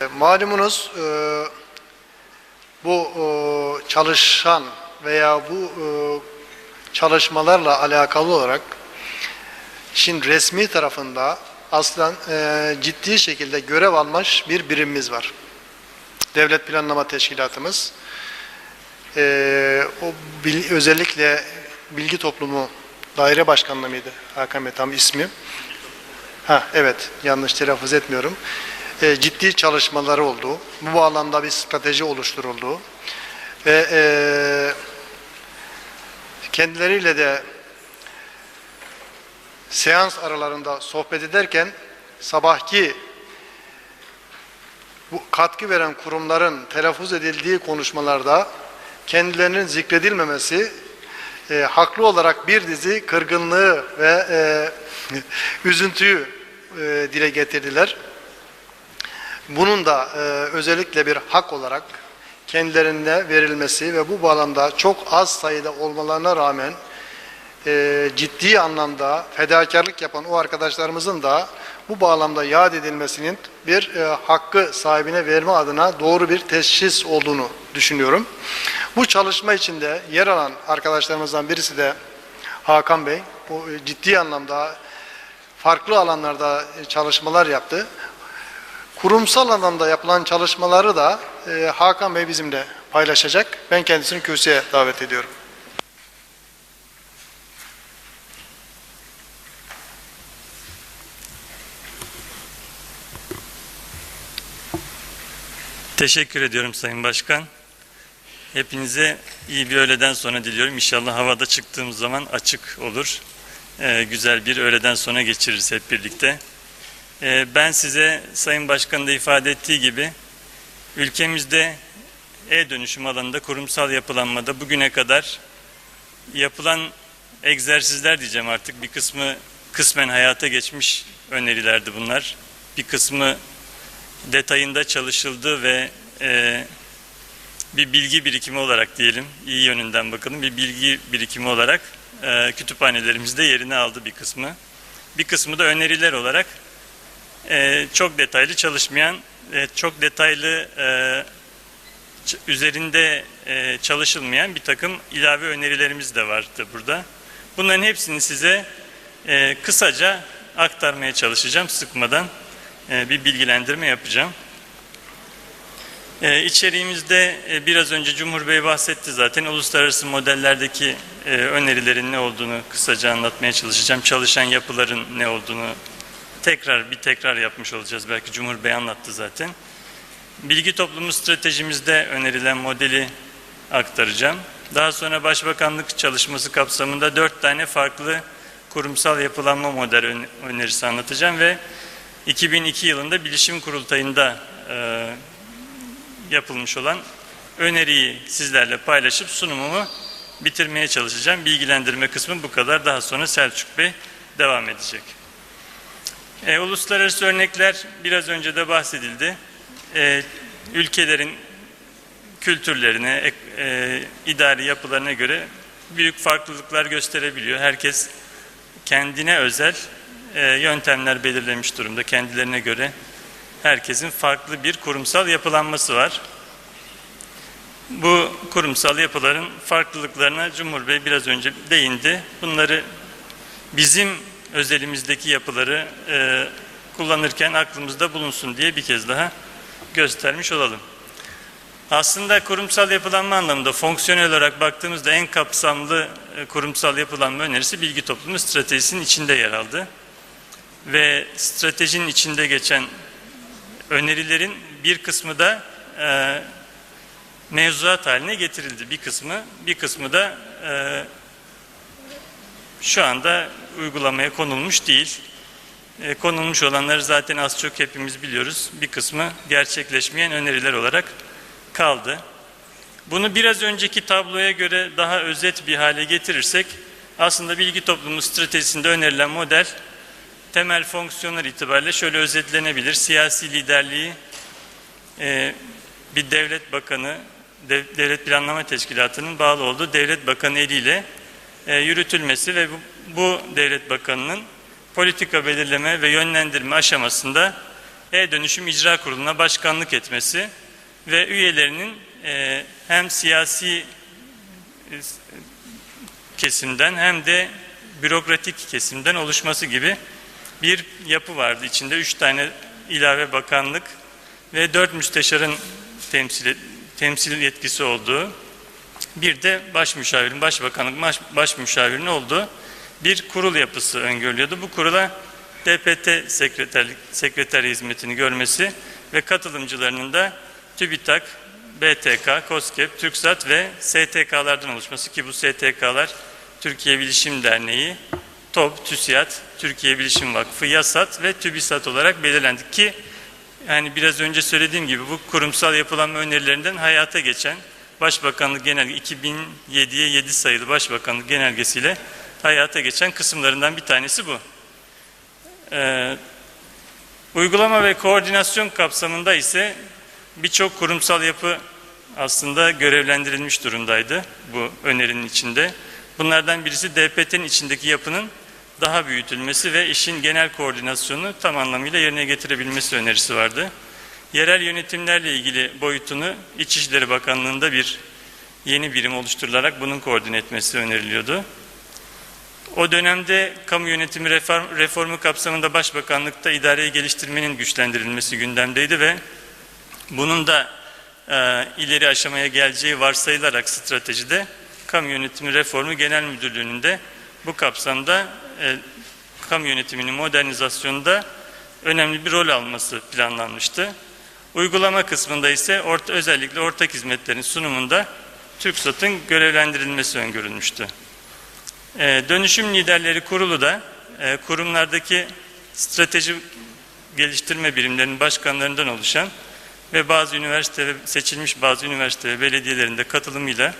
E, Malumunuz e, bu e, çalışan veya bu çalışmalarla alakalı olarak şimdi resmi tarafında aslen ciddi şekilde görev almış bir birimimiz var. Devlet Planlama Teşkilatımız. O özellikle bilgi toplumu daire başkanlığı mıydı Hakan Bey tam ismi? Ha evet yanlış telaffuz etmiyorum. E, ciddi çalışmaları oldu. Bu bağlamda bir strateji oluşturuldu. Ve e, kendileriyle de seans aralarında sohbet ederken sabahki bu katkı veren kurumların telaffuz edildiği konuşmalarda kendilerinin zikredilmemesi e, haklı olarak bir dizi kırgınlığı ve e, üzüntüyü e, dile getirdiler. Bunun da e, özellikle bir hak olarak kendilerine verilmesi ve bu bağlamda çok az sayıda olmalarına rağmen e, ciddi anlamda fedakarlık yapan o arkadaşlarımızın da bu bağlamda yad edilmesinin bir e, hakkı sahibine verme adına doğru bir teşhis olduğunu düşünüyorum. Bu çalışma içinde yer alan arkadaşlarımızdan birisi de Hakan Bey. Bu e, ciddi anlamda farklı alanlarda e, çalışmalar yaptı. Kurumsal alanda yapılan çalışmaları da e, Hakan Bey bizimle paylaşacak. Ben kendisini kürsüye davet ediyorum. Teşekkür ediyorum Sayın Başkan. Hepinize iyi bir öğleden sonra diliyorum. İnşallah havada çıktığımız zaman açık olur. Ee, güzel bir öğleden sonra geçiririz hep birlikte. Ee, ben size Sayın Başkan'ın da ifade ettiği gibi ülkemizde e-dönüşüm alanında kurumsal yapılanmada bugüne kadar yapılan egzersizler diyeceğim artık bir kısmı kısmen hayata geçmiş önerilerdi bunlar. Bir kısmı detayında çalışıldı ve e, bir bilgi birikimi olarak diyelim, iyi yönünden bakalım, bir bilgi birikimi olarak e, kütüphanelerimizde yerini aldı bir kısmı. Bir kısmı da öneriler olarak e, çok detaylı çalışmayan, ve çok detaylı e, üzerinde e, çalışılmayan bir takım ilave önerilerimiz de vardı burada. Bunların hepsini size e, kısaca aktarmaya çalışacağım sıkmadan e, bir bilgilendirme yapacağım. E, içeriğimizde e, biraz önce Cumhur Bey bahsetti zaten uluslararası modellerdeki e, önerilerin ne olduğunu kısaca anlatmaya çalışacağım. Çalışan yapıların ne olduğunu tekrar bir tekrar yapmış olacağız. Belki Cumhur Bey anlattı zaten. Bilgi toplumu stratejimizde önerilen modeli aktaracağım. Daha sonra Başbakanlık çalışması kapsamında dört tane farklı kurumsal yapılanma model ön- önerisi anlatacağım ve 2002 yılında Bilişim Kurultayı'nda e, yapılmış olan öneriyi sizlerle paylaşıp sunumumu bitirmeye çalışacağım. Bilgilendirme kısmı bu kadar. Daha sonra Selçuk Bey devam edecek. E, uluslararası örnekler biraz önce de bahsedildi. E, ülkelerin kültürlerine, e, idari yapılarına göre büyük farklılıklar gösterebiliyor. Herkes kendine özel e, yöntemler belirlemiş durumda. Kendilerine göre herkesin farklı bir kurumsal yapılanması var. Bu kurumsal yapıların farklılıklarına Cumhur Bey biraz önce değindi. Bunları bizim özelimizdeki yapıları e, kullanırken aklımızda bulunsun diye bir kez daha göstermiş olalım. Aslında kurumsal yapılanma anlamında fonksiyonel olarak baktığımızda en kapsamlı e, kurumsal yapılanma önerisi bilgi toplumu stratejisinin içinde yer aldı. Ve stratejinin içinde geçen önerilerin bir kısmı da e, mevzuat haline getirildi. Bir kısmı, bir kısmı da e, şu anda uygulamaya konulmuş değil. E, konulmuş olanları zaten az çok hepimiz biliyoruz. Bir kısmı gerçekleşmeyen öneriler olarak kaldı. Bunu biraz önceki tabloya göre daha özet bir hale getirirsek aslında bilgi toplumu stratejisinde önerilen model temel fonksiyonlar itibariyle şöyle özetlenebilir. Siyasi liderliği e, bir devlet bakanı, dev- devlet planlama teşkilatının bağlı olduğu devlet bakanı eliyle e, yürütülmesi ve bu, bu devlet bakanının politika belirleme ve yönlendirme aşamasında E-Dönüşüm İcra Kurulu'na başkanlık etmesi ve üyelerinin e, hem siyasi e, kesimden hem de bürokratik kesimden oluşması gibi bir yapı vardı. İçinde üç tane ilave bakanlık ve dört müsteşarın temsil, temsil yetkisi olduğu, bir de baş müşavirin, başbakanlık baş, baş müşavirin olduğu bir kurul yapısı öngörülüyordu. Bu kurula DPT sekreterlik, sekreter hizmetini görmesi ve katılımcılarının da TÜBİTAK, BTK, KOSGEB, TÜRKSAT ve STK'lardan oluşması ki bu STK'lar Türkiye Bilişim Derneği, TOB, TÜSİAD, Türkiye Bilişim Vakfı, YASAT ve TÜBİSAT olarak belirlendi ki yani biraz önce söylediğim gibi bu kurumsal yapılanma önerilerinden hayata geçen Başbakanlık Genelge 2007'ye 7 sayılı Başbakanlık Genelgesiyle hayata geçen kısımlarından bir tanesi bu. Ee, uygulama ve koordinasyon kapsamında ise birçok kurumsal yapı aslında görevlendirilmiş durumdaydı bu önerinin içinde. Bunlardan birisi DPT'nin içindeki yapının daha büyütülmesi ve işin genel koordinasyonu tam anlamıyla yerine getirebilmesi önerisi vardı. Yerel yönetimlerle ilgili boyutunu İçişleri Bakanlığı'nda bir yeni birim oluşturularak bunun koordine etmesi öneriliyordu. O dönemde kamu yönetimi reform, reformu kapsamında Başbakanlıkta idareyi geliştirmenin güçlendirilmesi gündemdeydi ve bunun da e, ileri aşamaya geleceği varsayılarak stratejide kamu yönetimi reformu genel müdürlüğünün de bu kapsamda e, kamu yönetiminin modernizasyonunda önemli bir rol alması planlanmıştı. Uygulama kısmında ise orta, özellikle ortak hizmetlerin sunumunda TÜRKSAT'ın görevlendirilmesi öngörülmüştü. E, dönüşüm liderleri kurulu da e, kurumlardaki strateji geliştirme birimlerinin başkanlarından oluşan ve bazı üniversite ve seçilmiş bazı üniversite ve belediyelerinde katılımıyla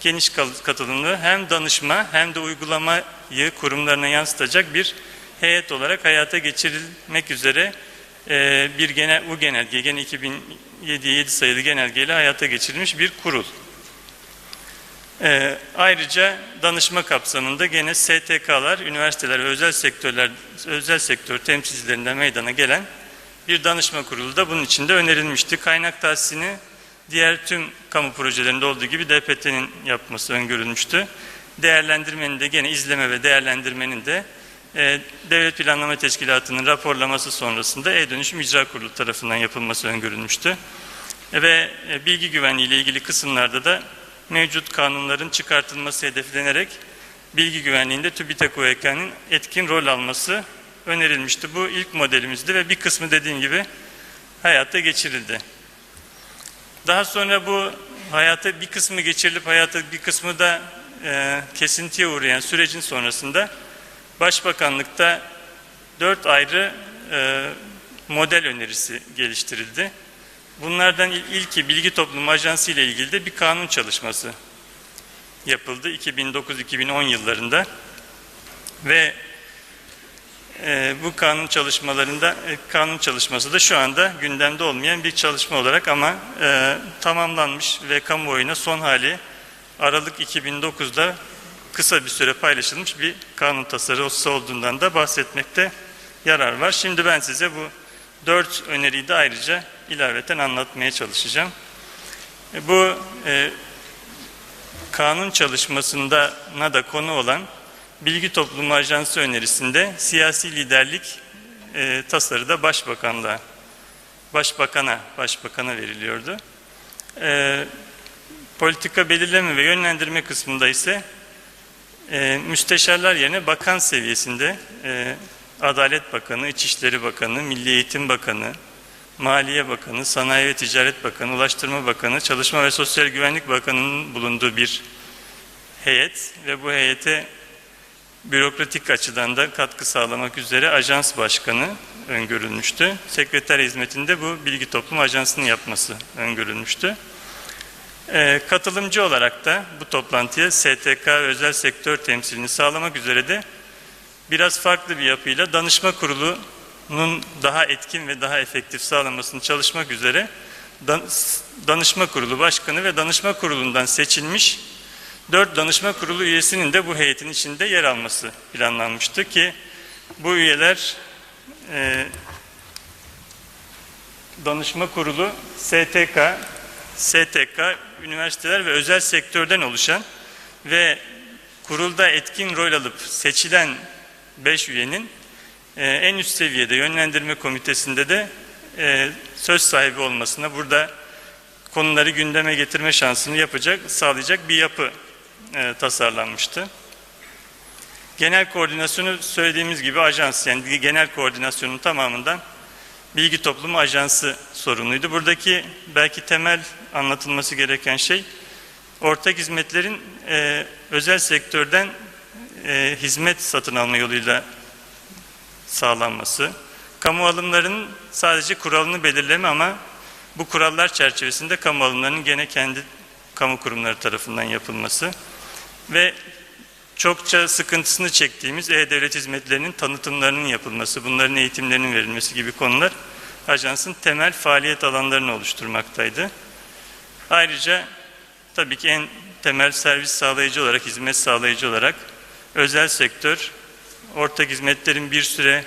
geniş katılımlı hem danışma hem de uygulamayı kurumlarına yansıtacak bir heyet olarak hayata geçirilmek üzere e, bir genel bu genelge gene 2007 7 sayılı genelgeyle hayata geçirilmiş bir kurul. E, ayrıca danışma kapsamında gene STK'lar, üniversiteler ve özel sektörler özel sektör temsilcilerinden meydana gelen bir danışma kurulu da bunun içinde önerilmişti. Kaynak tahsisini diğer tüm kamu projelerinde olduğu gibi DPT'nin yapması öngörülmüştü. Değerlendirmenin de gene izleme ve değerlendirmenin de e, Devlet Planlama Teşkilatı'nın raporlaması sonrasında E-Dönüşüm İcra Kurulu tarafından yapılması öngörülmüştü. E, ve e, bilgi güvenliği ile ilgili kısımlarda da mevcut kanunların çıkartılması hedeflenerek bilgi güvenliğinde TÜBİTAK UEK'nin etkin rol alması önerilmişti. Bu ilk modelimizdi ve bir kısmı dediğim gibi hayata geçirildi. Daha sonra bu hayata bir kısmı geçirilip hayata bir kısmı da e, kesintiye uğrayan sürecin sonrasında Başbakanlıkta dört ayrı e, model önerisi geliştirildi. Bunlardan ilki Bilgi Toplum Ajansı ile ilgili de bir kanun çalışması yapıldı 2009-2010 yıllarında ve e, bu kanun çalışmalarında e, kanun çalışması da şu anda gündemde olmayan bir çalışma olarak ama e, tamamlanmış ve kamuoyuna son hali Aralık 2009'da kısa bir süre paylaşılmış bir kanun tasarısı olduğundan da bahsetmekte yarar var. Şimdi ben size bu dört öneriyi de ayrıca ilaveten anlatmaya çalışacağım. E, bu e, kanun çalışmasında da konu olan Bilgi Toplumu Ajansı önerisinde siyasi liderlik e, tasarıda başbakanlığa, başbakana, başbakana veriliyordu. E, politika belirleme ve yönlendirme kısmında ise e, müsteşarlar yerine bakan seviyesinde e, Adalet Bakanı, İçişleri Bakanı, Milli Eğitim Bakanı, Maliye Bakanı, Sanayi ve Ticaret Bakanı, Ulaştırma Bakanı, Çalışma ve Sosyal Güvenlik Bakanı'nın bulunduğu bir heyet ve bu heyete bürokratik açıdan da katkı sağlamak üzere ajans başkanı öngörülmüştü. Sekreter hizmetinde bu Bilgi Toplum Ajansı'nın yapması öngörülmüştü. Ee, katılımcı olarak da bu toplantıya STK özel sektör temsilini sağlamak üzere de biraz farklı bir yapıyla danışma kurulunun daha etkin ve daha efektif sağlamasını çalışmak üzere danışma kurulu başkanı ve danışma kurulundan seçilmiş dört danışma kurulu üyesinin de bu heyetin içinde yer alması planlanmıştı ki bu üyeler e, Danışma Kurulu STK, STK, üniversiteler ve özel sektörden oluşan ve kurulda etkin rol alıp seçilen 5 üyenin e, en üst seviyede yönlendirme komitesinde de e, söz sahibi olmasına, burada konuları gündeme getirme şansını yapacak, sağlayacak bir yapı e, tasarlanmıştı. Genel koordinasyonu söylediğimiz gibi ajans, yani genel koordinasyonun tamamından Bilgi Toplumu Ajansı sorumluydu. Buradaki belki temel anlatılması gereken şey, ortak hizmetlerin e, özel sektörden e, hizmet satın alma yoluyla sağlanması, kamu alımlarının sadece kuralını belirleme ama bu kurallar çerçevesinde kamu alımlarının gene kendi kamu kurumları tarafından yapılması ve çokça sıkıntısını çektiğimiz e-devlet hizmetlerinin tanıtımlarının yapılması, bunların eğitimlerinin verilmesi gibi konular ajansın temel faaliyet alanlarını oluşturmaktaydı. Ayrıca tabii ki en temel servis sağlayıcı olarak, hizmet sağlayıcı olarak özel sektör, ortak hizmetlerin bir süre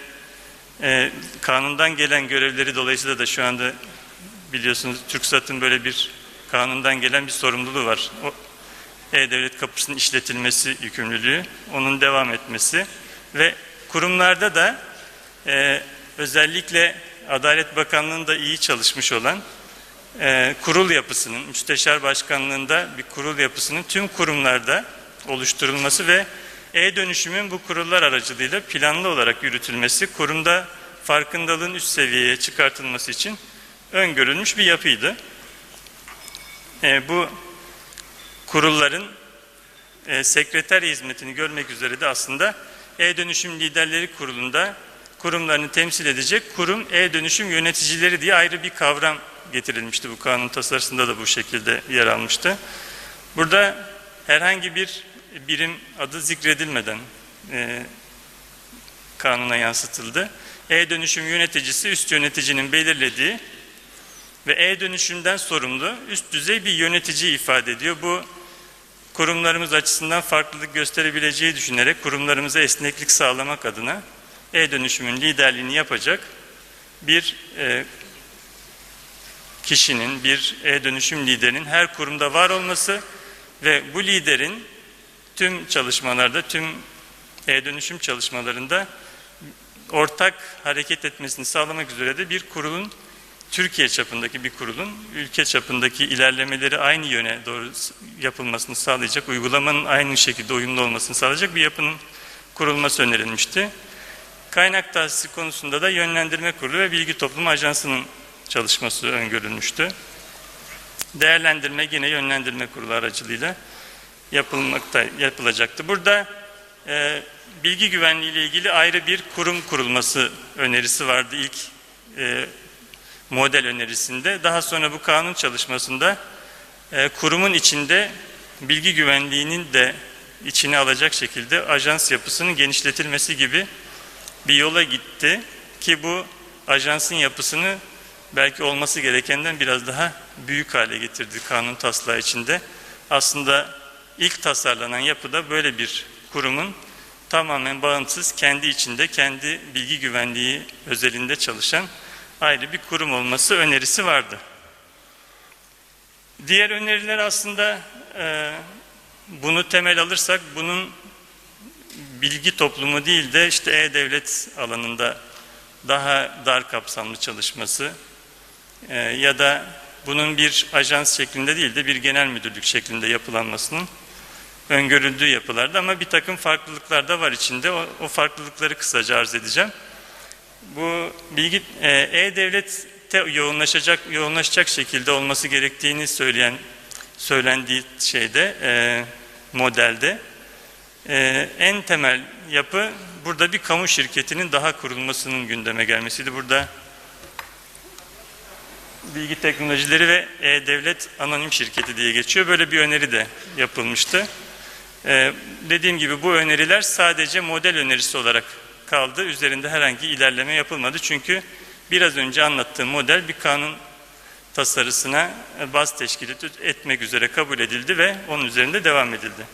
e, kanundan gelen görevleri dolayısıyla da şu anda biliyorsunuz TürkSat'ın böyle bir kanundan gelen bir sorumluluğu var. O, E-Devlet kapısının işletilmesi yükümlülüğü, onun devam etmesi ve kurumlarda da e, özellikle Adalet Bakanlığı'nda iyi çalışmış olan e, kurul yapısının, müsteşar başkanlığında bir kurul yapısının tüm kurumlarda oluşturulması ve e-dönüşümün bu kurullar aracılığıyla planlı olarak yürütülmesi, kurumda farkındalığın üst seviyeye çıkartılması için öngörülmüş bir yapıydı. E, bu kurulların e, sekreter hizmetini görmek üzere de aslında e-dönüşüm liderleri kurulunda kurumlarını temsil edecek kurum e-dönüşüm yöneticileri diye ayrı bir kavram getirilmişti. Bu kanun tasarısında da bu şekilde yer almıştı. Burada herhangi bir birim adı zikredilmeden e, kanuna yansıtıldı. E-dönüşüm yöneticisi üst yöneticinin belirlediği ve e-dönüşümden sorumlu üst düzey bir yönetici ifade ediyor. Bu kurumlarımız açısından farklılık gösterebileceği düşünerek kurumlarımıza esneklik sağlamak adına e-dönüşümün liderliğini yapacak bir e, kişinin, bir e-dönüşüm liderinin her kurumda var olması ve bu liderin tüm çalışmalarda, tüm e-dönüşüm çalışmalarında ortak hareket etmesini sağlamak üzere de bir kurulun Türkiye çapındaki bir kurulun ülke çapındaki ilerlemeleri aynı yöne doğru yapılmasını sağlayacak, uygulamanın aynı şekilde uyumlu olmasını sağlayacak bir yapının kurulması önerilmişti. Kaynak tahsisi konusunda da yönlendirme kurulu ve bilgi toplumu ajansının çalışması öngörülmüştü. Değerlendirme yine yönlendirme kurulu aracılığıyla yapılmakta yapılacaktı. Burada e, bilgi güvenliği ile ilgili ayrı bir kurum kurulması önerisi vardı ilk e, model önerisinde. Daha sonra bu kanun çalışmasında e, kurumun içinde bilgi güvenliğinin de içine alacak şekilde ajans yapısının genişletilmesi gibi bir yola gitti ki bu ajansın yapısını belki olması gerekenden biraz daha büyük hale getirdi kanun taslağı içinde. Aslında ilk tasarlanan yapıda böyle bir kurumun tamamen bağımsız, kendi içinde, kendi bilgi güvenliği özelinde çalışan ayrı bir kurum olması önerisi vardı. Diğer öneriler aslında e, bunu temel alırsak bunun bilgi toplumu değil de işte e-devlet alanında daha dar kapsamlı çalışması e, ya da bunun bir ajans şeklinde değil de bir genel müdürlük şeklinde yapılanmasının öngörüldüğü yapılarda ama bir takım farklılıklar da var içinde. O, o farklılıkları kısaca arz edeceğim. Bu bilgi e, e-devlette yoğunlaşacak yoğunlaşacak şekilde olması gerektiğini söyleyen söylendiği şeyde e, modelde e, en temel yapı burada bir kamu şirketinin daha kurulmasının gündeme gelmesiydi. Burada bilgi teknolojileri ve e-devlet anonim şirketi diye geçiyor. Böyle bir öneri de yapılmıştı. Ee, dediğim gibi bu öneriler sadece model önerisi olarak kaldı. Üzerinde herhangi ilerleme yapılmadı. Çünkü biraz önce anlattığım model bir kanun tasarısına baz teşkil etmek üzere kabul edildi ve onun üzerinde devam edildi.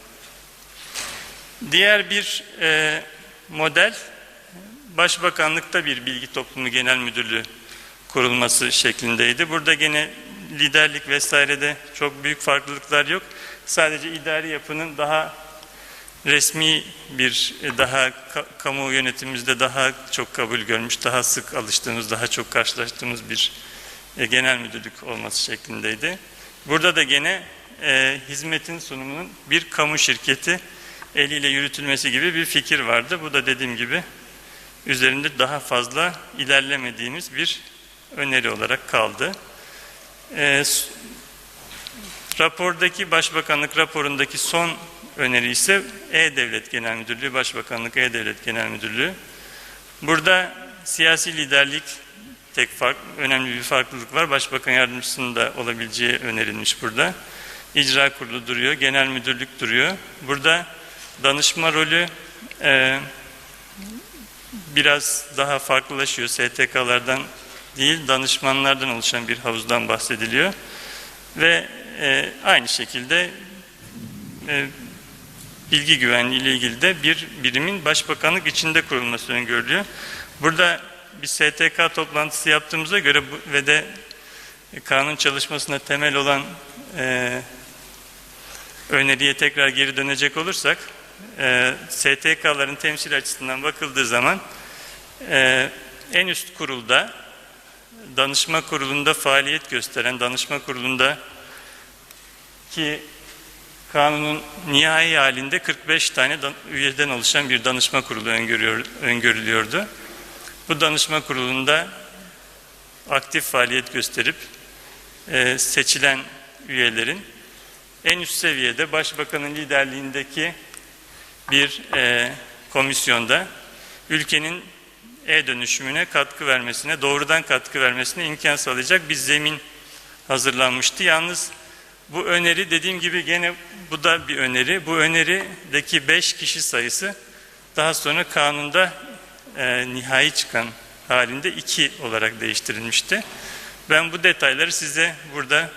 Diğer bir e, model Başbakanlıkta bir bilgi toplumu genel müdürlüğü kurulması şeklindeydi. Burada gene liderlik vesairede çok büyük farklılıklar yok. Sadece idari yapının daha resmi bir e, daha ka- kamu yönetimimizde daha çok kabul görmüş, daha sık alıştığımız, daha çok karşılaştığımız bir e, genel müdürlük olması şeklindeydi. Burada da gene e, hizmetin sunumunun bir kamu şirketi eliyle yürütülmesi gibi bir fikir vardı. Bu da dediğim gibi üzerinde daha fazla ilerlemediğimiz bir öneri olarak kaldı. E, rapordaki Başbakanlık raporundaki son öneri ise E-Devlet Genel Müdürlüğü, Başbakanlık E-Devlet Genel Müdürlüğü. Burada siyasi liderlik tek fark, önemli bir farklılık var. Başbakan yardımcısının da olabileceği önerilmiş burada. İcra kurulu duruyor, genel müdürlük duruyor. Burada danışma rolü e, biraz daha farklılaşıyor. STK'lardan değil, danışmanlardan oluşan bir havuzdan bahsediliyor. Ve e, aynı şekilde e, bilgi güvenliği ile ilgili de bir birimin başbakanlık içinde kurulması öngörülüyor. Burada bir STK toplantısı yaptığımıza göre bu, ve de kanun çalışmasına temel olan e, öneriye tekrar geri dönecek olursak e, STK'ların temsil açısından bakıldığı zaman e, en üst kurulda danışma kurulunda faaliyet gösteren danışma kurulunda ki kanunun nihai halinde 45 tane üyeden oluşan bir danışma kurulu öngörüyor, öngörülüyordu. Bu danışma kurulunda aktif faaliyet gösterip e, seçilen üyelerin en üst seviyede başbakanın liderliğindeki bir e, komisyonda ülkenin e-dönüşümüne katkı vermesine, doğrudan katkı vermesine imkan sağlayacak bir zemin hazırlanmıştı. Yalnız bu öneri dediğim gibi gene bu da bir öneri. Bu önerideki 5 kişi sayısı daha sonra kanunda e, nihai çıkan halinde 2 olarak değiştirilmişti. Ben bu detayları size burada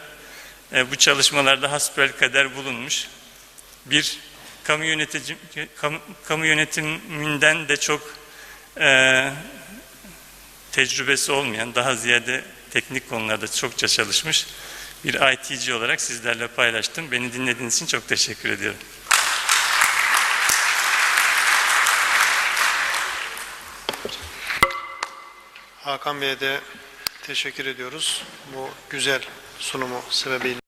e, bu çalışmalarda hasbelkader bulunmuş bir kamu yönetici kamu, kamu yönetiminden de çok e, tecrübesi olmayan, daha ziyade teknik konularda çokça çalışmış bir ITC olarak sizlerle paylaştım. Beni dinlediğiniz için çok teşekkür ediyorum. Hakan Bey'e de teşekkür ediyoruz. Bu güzel sunumu sebebiyle.